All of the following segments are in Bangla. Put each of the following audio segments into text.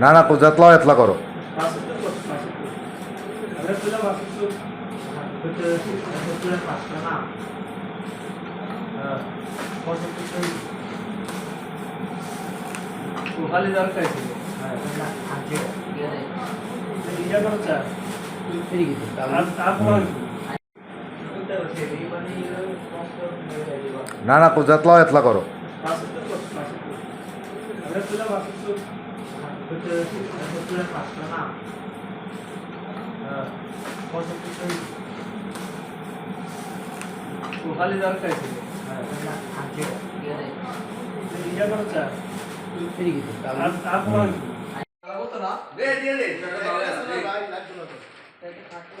না না পূজাতলাও এতলা করো। খালি দরকার না না পূজাতলাও এতলা করো খালি দরকার ছিল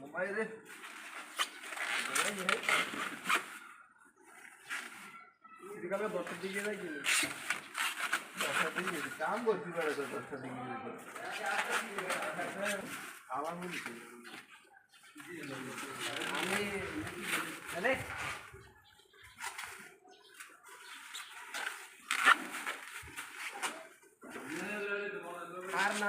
মোবাইল দিকে যাই কিনি কাম করতে পারে তো দশটার দিকে আমার আমি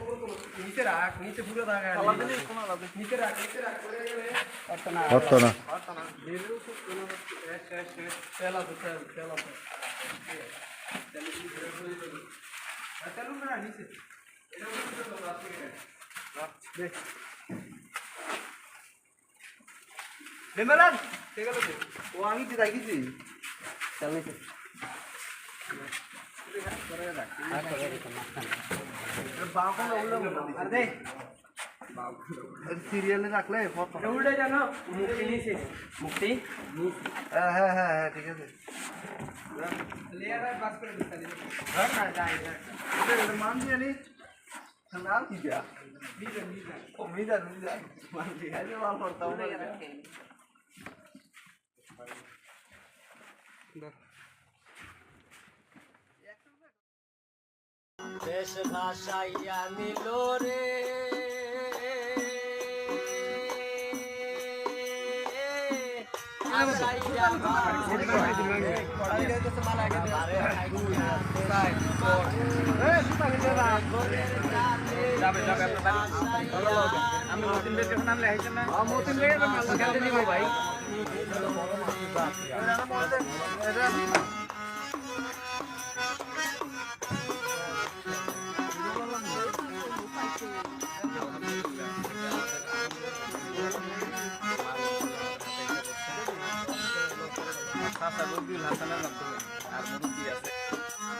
ইয়া করো চা তারপর হতো না ও আমি কি রাখিছি সিরিয়ালে রাখলে উল্টে জানো মুক্তি নিছে মুক্তি হ্যাঁ হ্যাঁ হ্যাঁ হ্যাঁ ঠিক আছে মান দিয়ে নি নাম কি দিয়া ও মিজান মিজান মান দিয়ে আজ মাল করতাম দেশ ভাষাইয়া নিল রে আসাইয়া আরে যাবে যাবে আমি মতিন বেশ যখন আনলে আইছেন না মতিন বেশ মাল খেলতে নিব ভাই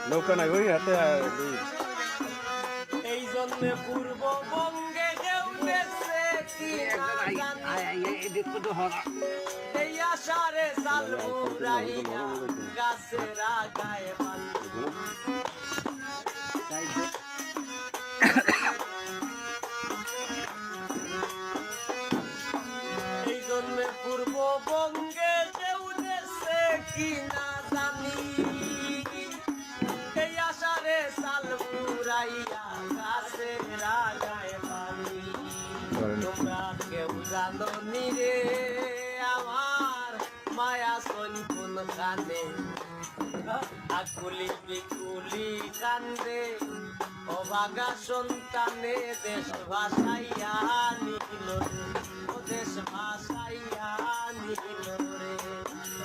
নৌকা নাই ওই হাতে এই জন্যে পূর্ববঙ্গে এই আশারে সাল মুরাইয়া গাছের আগায় বান্ধি কেউ জানো নি রে, আমার মায়া সন কোন কানে। আকুলি বিকুলি কান্দে অবাগা সন্তানে দেশ ভাসাইয়া নিল দেশ ভাসাইয়া নিল রে।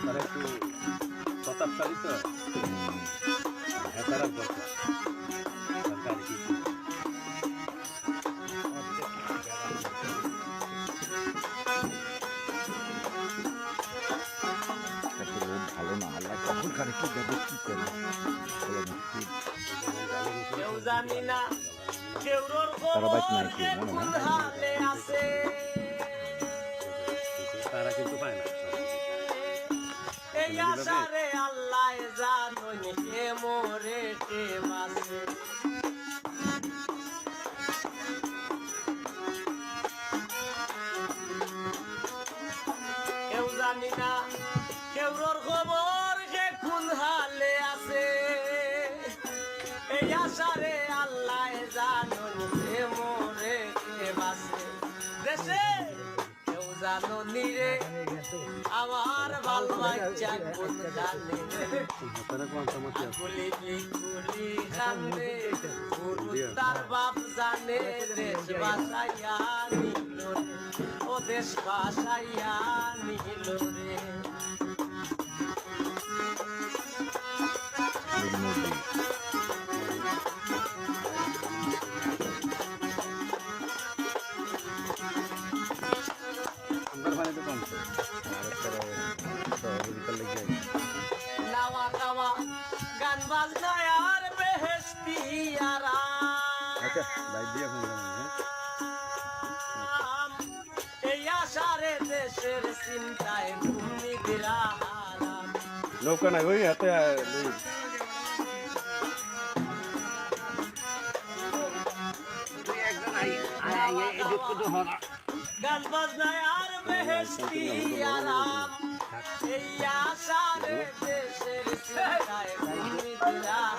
তারা একটু প্রতাপশালী তো হ্যাঁ তারা আল্লাহ কখন খানে কি দেবে কি করে তারা বাইক নাই কি, মনে তারা কিন্তু পায় না এই আশারে আল্লাহ জানোই কে মোরে কে বাসে বাচ্চা কোন জানে। তারা বাপ জানে দেশ বাসাইয়া নিল ও দেশ বাসাইয়া নিল রে। লাইট দিয়ে ফোন হ্যাঁ? এই আশারে দেশের চিন্তায় ভূমি বিরাহারাম নৌকা নাই ওই হাতে গান বাজনায় আর বেহেস্তি আরাম। এই আশারে দেশের চিন্তায় ভূমি বিরাহারাম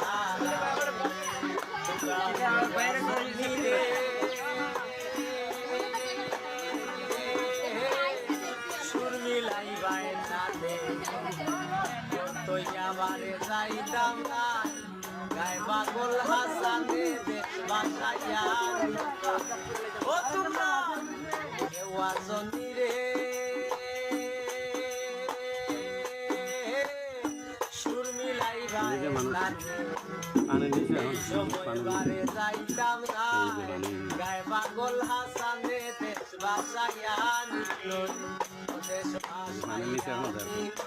যাইতাম না গায়ে পাগল হাসানে দেশ বাসাইয়া ও তোমরা কেউ আসনি রে সুর মিলাই বারে যাইতাম না গায়ে পাগল হাসানে দেশ বাসাইয়া নিল দেশ যাবে। নিল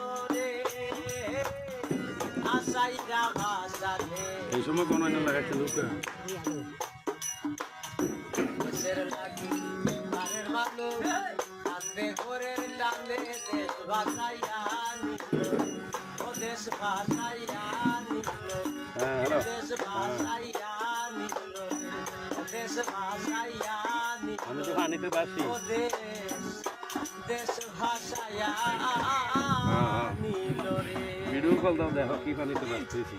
দেশ ভাসাইয়া নিল দেশ ভাসাইয়া নিল আমি তো পানিতে বাসি। দেশ ভাসাইয়া নিল রে ভিডিও কল দাও দেখো কি পানিতে বাসতেছি